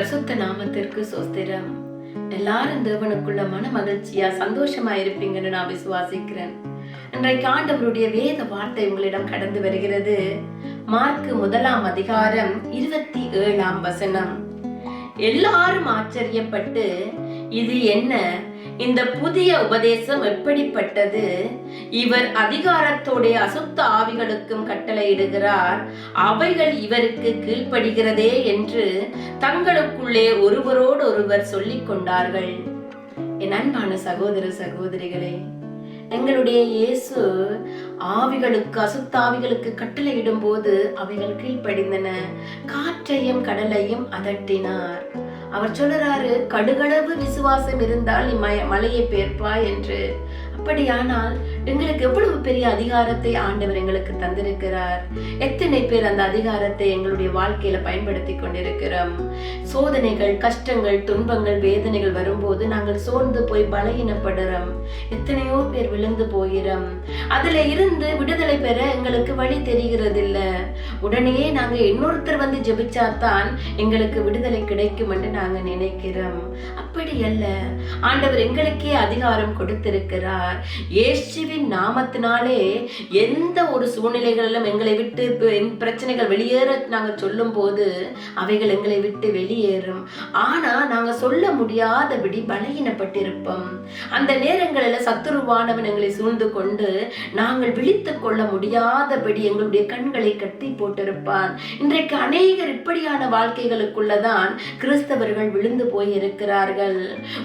பரிசுத்த நாமத்திற்கு சோஸ்திரம் எல்லாரும் தேவனுக்குள்ள மன மகிழ்ச்சியா சந்தோஷமா இருப்பீங்கன்னு நான் விசுவாசிக்கிறேன். இன்றைக்கு ஆண்டவருடைய வேத வார்த்தை உங்களிடம் கடந்து வருகிறது. மார்க்கு முதலாம் அதிகாரம் இருபத்தி ஏழாம் வசனம். எல்லாரும் ஆச்சரியப்பட்டு இது என்ன? இந்த புதிய உபதேசம் எப்படிப்பட்டது? இவர் அதிகாரத்தோடைய அசுத்த ஆவிகளுக்கும் கட்டளையிடுகிறார். அவைகள் இவருக்கு கீழ்ப்படுகிறதே என்று தங்களுக்குள்ளே ஒருவரோடு ஒருவர் சொல்லிக் கொண்டார்கள். என் அன்பான சகோதர சகோதரிகளே எங்களுடைய இயேசு ஆவிகளுக்கு அசுத்தாவிகளுக்கு கட்டளையிடும் போது அவைகள் கீழ்ப்படிந்தன. காற்றையும் கடலையும் அதட்டினார். அவர் சொல்லுறாரு கடுகளவு விசுவாசம் இருந்தால் நீ மலையை பேர்ப்பா என்று. அப்படியானால் எங்களுக்கு எவ்வளவு பெரிய அதிகாரத்தை ஆண்டவர் எங்களுக்கு தந்திருக்கிறார்? எத்தனை பேர் அந்த அதிகாரத்தை எங்களுடைய வாழ்க்கையில பயன்படுத்தி கொண்டிருக்கிறோம்? சோதனைகள் கஷ்டங்கள் துன்பங்கள் வேதனைகள் வரும்போது நாங்கள் சோர்ந்து போய் பலகீனப்படுறோம். எத்தனையோ பேர் விழுந்து போகிறோம். அதுல இருந்து விடுதலை பெற எங்களுக்கு வழி தெரிகிறதில்ல. உடனே நாங்க இன்னொருத்தர் வந்து ஜெபிச்சாதான் எங்களுக்கு விடுதலை கிடைக்கும் என்று நாங்க நினைக்கிறோம். அப்படி அல்ல ஆண்டவர் எங்களுக்கே அதிகாரம் கொடுத்திருக்கிறார். இயேசுவின் நாமத்தினாலே எந்த ஒரு சூழ்நிலைகளிலும் எங்களை விட்டு என் பிரச்சனைகள் வெளியேற நாங்கள் சொல்லும் போது அவைகள் எங்களை விட்டு வெளியேறும். ஆனால் நாங்கள் சொல்ல முடியாதபடி பலகீனப்பட்டிருப்போம். அந்த நேரங்களில் சத்துருவானவன் எங்களை சூழ்ந்து கொண்டு நாங்கள் விழித்து கொள்ள முடியாதபடி எங்களுடைய கண்களை கட்டி போட்டிருப்பான் இன்றைக்கு அநேகர் இப்படியான வாழ்க்கைகளுக்குள்ளதான் கிறிஸ்தவர்கள் விழுந்து போய் இருக்கிறார்கள்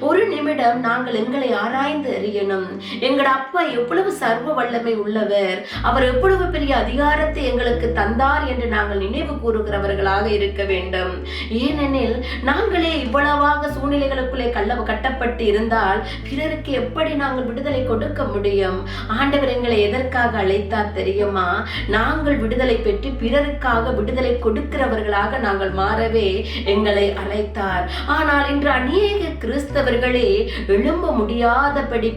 ஒரு நிமிடம் நாங்கள் எங்களை ஆராய்ந்து அறியணும். எங்கட அப்பா எவ்வளவு சர்வ வல்லமை உள்ளவர் அவர் எவ்வளவு பெரிய அதிகாரத்தை எங்களுக்கு தந்தார் என்று நாங்கள் நினைவு கூறுகிறவர்களாக இருக்க வேண்டும். ஏனெனில் நாங்களே இவ்வளவாக சூழ்நிலைகளுக்குள்ளே கள்ள கட்டப்பட்டு இருந்தால் பிறருக்கு எப்படி நாங்கள் விடுதலை கொடுக்க முடியும்? ஆண்டவர் எங்களை எதற்காக அழைத்தார் தெரியுமா? நாங்கள் விடுதலை பெற்று பிறருக்காக விடுதலை கொடுக்கிறவர்களாக நாங்கள் மாறவே எங்களை அழைத்தார். ஆனால் இன்று அநேக கிறிஸ்தவர்களே எழும்ப முடியாதபடி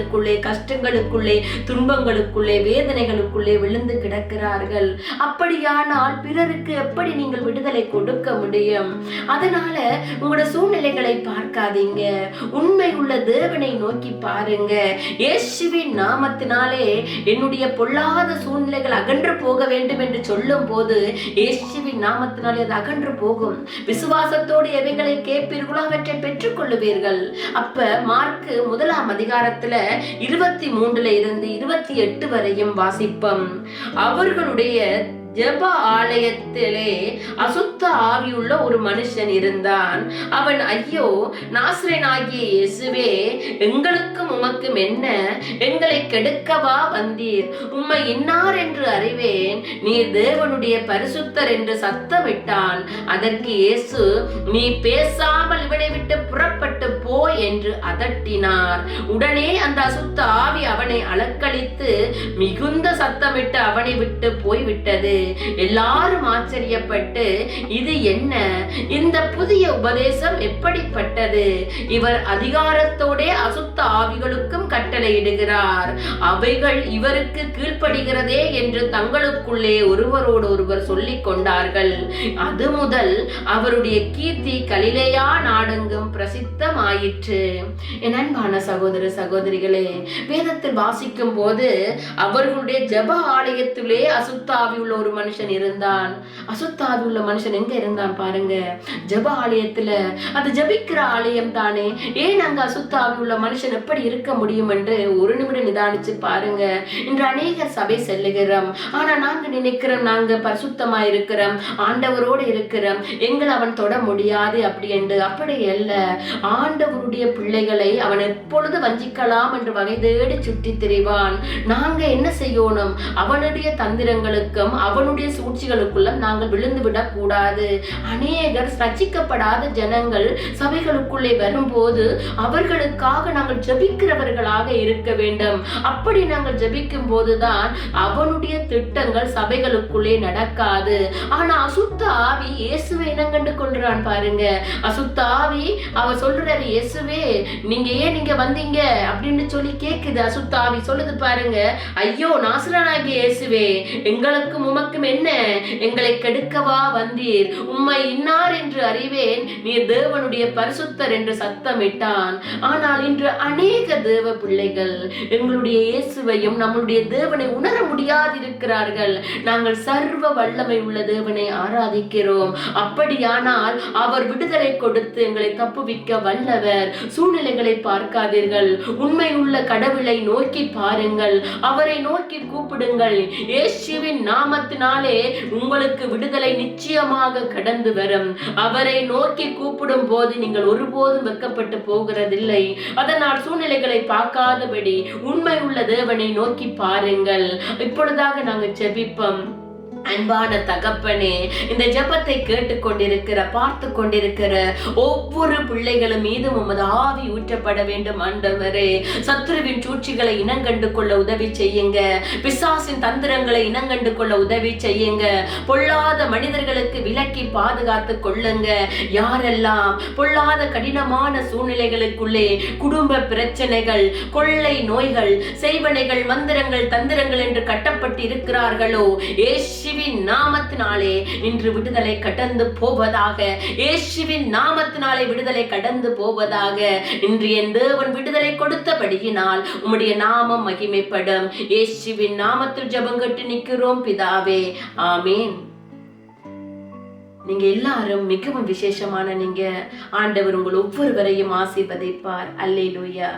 பாடுகளுக்குள்ளே கஷ்டங்களுக்குள்ளே துன்பங்களுக்குள்ளே வேதனைகளுக்குள்ளே விழுந்து கிடக்கிறார்கள். அப்படியானால் பிறருக்கு எப்படி நீங்கள் விடுதலை கொடுக்க முடியும்? அதனால உங்களோட சூழ்நிலைகளை பார்க்காதீங்க. உண்மை உள்ள தேவனை நோக்கி பாருங்க. இயேசுவின் நாமத்தினாலே என்னுடைய பொல்லாத சூழ்நிலைகள் அகன்று போக வேண்டும் என்று சொல்லும் போது இயேசுவின் நாமத்தினாலே அது அகன்று போகும். விசுவாசத்தோடு எவைகளை கேட்பீர்களோ அவற்றை பெற்றுக்கொள்ளுவீர்கள். அப்ப மார்க்கு முதலாம் அதிகாரத்துல இருபத்தி மூன்றுல இருந்து இருபத்தி எட்டு வரையும் வாசிப்போம். அவர்களுடைய ஜப ஆலயத்திலே அசுத்த ஆவியுள்ள ஒரு மனுஷன் இருந்தான். அவன் ஐயோ நாசிரனாகிய இயேசுவே எங்களுக்கும் உமக்கும் என்ன? எங்களை கெடுக்கவா வந்தீர். உம்மை இன்னார் என்று அறிவேன். நீர் தேவனுடைய பரிசுத்தர் என்று சத்தமிட்டான் அதற்கு இயேசு நீ பேசாமல் இவனை விட்டு புறப்பட்டு என்று அதட்டினார். உடனே அந்த அசுத்த ஆவி அவனை அலக்களித்து மிகுந்த சத்தமிட்டு அவனை விட்டு போய்விட்டது. எல்லாரும் ஆச்சரியப்பட்டு இது என்ன? இந்த புதிய உபதேசம் எப்படிப்பட்டது? இவர் அதிகாரத்தோடே அசுத்த ஆவிகளுக்கும் கட்டளையிடுகிறார். அவைகள் இவருக்கு கீழ்ப்படுகிறதே என்று தங்களுக்குள்ளே ஒருவரோடு ஒருவர் சொல்லிக் கொண்டார்கள். அது முதல் அவருடைய கீர்த்தி கலிலேயா நாடெங்கும் பிரசித்தமாயிற்று. என் அன்பான சகோதர சகோதரிகளே வேதத்தில் வாசிக்கும் போது அவர்களுடைய ஜப ஆலயத்திலே அசுத்தாவி உள்ள ஒரு மனுஷன் இருந்தான். அசுத்தாவி உள்ள மனுஷன் எங்க இருந்தான் பாருங்க? ஜப ஆலயத்துல. அது ஜபிக்கிற ஆலயம் தானே. ஏன் அங்க அசுத்தாவி உள்ள மனுஷன் எப்படி இருக்க முடியும் என்று ஒரு நிமிடம் நிதானிச்சு பாருங்க. இன்று அநேக சபை செல்லுகிறோம். ஆனா நாங்க நினைக்கிறோம் நாங்க பரிசுத்தமா இருக்கிறோம் ஆண்டவரோடு இருக்கிறோம். எங்களை அவன் தொட முடியாது அப்படி என்று. அப்படி அல்ல ஆண்டவருடைய பிள்ளைகளை அவன் எப்பொழுது வஞ்சிக்கலாம் என்று வகை தேடி சுற்றி திரிவான். நாங்க என்ன செய்யணும்? அவனுடைய தந்திரங்களுக்கும் அவனுடைய சூழ்ச்சிகளுக்குள்ள நாங்கள் விழுந்து விடக்கூடாது. அநேகர் ரட்சிக்கப்படாத ஜனங்கள் சபைகளுக்குள்ளே வரும்போது அவர்களுக்காக நாங்கள் ஜபிக்கிறவர்களாக இருக்க வேண்டும். அப்படி நாங்கள் ஜபிக்கும் போதுதான் அவனுடைய திட்டங்கள் சபைகளுக்குள்ளே நடக்காது. ஆனா அசுத்த ஆவி இயேசுவை இனங்கண்டு கொள்றான் பாருங்க. அசுத்த ஆவி அவர் சொல்றாரு இயேசுவை நீங்க ஏன் நீங்க வந்தீங்க? அப்படின்னு சொல்லி கேக்குது அசுத்தாவி சொல்லுது பாருங்க. ஐயோ நாசுரனாகி இயேசுவே எங்களுக்கும் உமக்கும் என்ன? எங்களை கெடுக்கவா வந்தீர்? உம்மை இன்னார் என்று அறிவேன். நீர் தேவனுடைய பரிசுத்தர் என்று சத்தமிட்டான். ஆனால் இன்று அநேக தேவ பிள்ளைகள் எங்களுடைய இயேசுவையும் நம்மளுடைய தேவனை உணர முடியாதிருக்கிறார்கள். நாங்கள் சர்வ வல்லமை உள்ள தேவனை ஆராதிக்கிறோம். அப்படியானால் அவர் விடுதலை கொடுத்து எங்களை தப்புவிக்க வல்லவர். சூழ்நிலைகளை பார்க்காதீர்கள். உண்மை உள்ள கடவுளை நோக்கி பாருங்கள். அவரை நோக்கி கூப்பிடுங்கள். இயேசுவின் நாமத்தினாலே உங்களுக்கு விடுதலை நிச்சயமாக கடந்து வரும். அவரை நோக்கி கூப்பிடும் போது நீங்கள் ஒருபோதும் வெக்கப்பட்டு போகிறதில்லை. அதனால் சூழ்நிலைகளை பார்க்காதபடி உண்மை உள்ள தேவனை நோக்கி பாருங்கள். இப்பொழுதாக நாங்கள் ஜெபிப்போம். அன்பான தகப்பனே இந்த ஜபத்தை கேட்டுக்கொண்டிருக்கிற பார்த்து கொண்டிருக்கிற ஒவ்வொரு பிள்ளைகளும் மீதும் உமது ஆவி ஊற்றப்பட வேண்டும் ஆண்டவரே. சத்துருவின் சூழ்ச்சிகளை இனங்கண்டு கொள்ள உதவி செய்யுங்க. பிசாசின் தந்திரங்களை இனங்கண்டு கொள்ள உதவி செய்யுங்க. பொல்லாத மனிதர்களுக்கு விலக்கி பாதுகாத்து கொள்ளுங்க. யாரெல்லாம் பொல்லாத கடினமான சூழ்நிலைகளுக்குள்ளே குடும்ப பிரச்சனைகள் கொள்ளை நோய்கள் செய்வனைகள் மந்திரங்கள் தந்திரங்கள் என்று கட்டப்பட்டு இருக்கிறார்களோ இயேசுவின் நாமத்தினாலே இன்று விடுதலை கடந்து போவதாக இயேசுவின் நாமத்தினாலே விடுதலை கடந்து போவதாக இன்று என் தேவன் விடுதலை கொடுத்தபடியினால் உம்முடைய நாமம் மகிமைப்படும். இயேசுவின் நாமத்தில் ஜபங்கட்டு நிற்கிறோம் பிதாவே. ஆமீன். நீங்க எல்லாரும் மிகவும் விசேஷமான நீங்க ஆண்டவர் உங்கள் ஒவ்வொருவரையும் ஆசீர்வதிப்பார். அல்லேலூயா.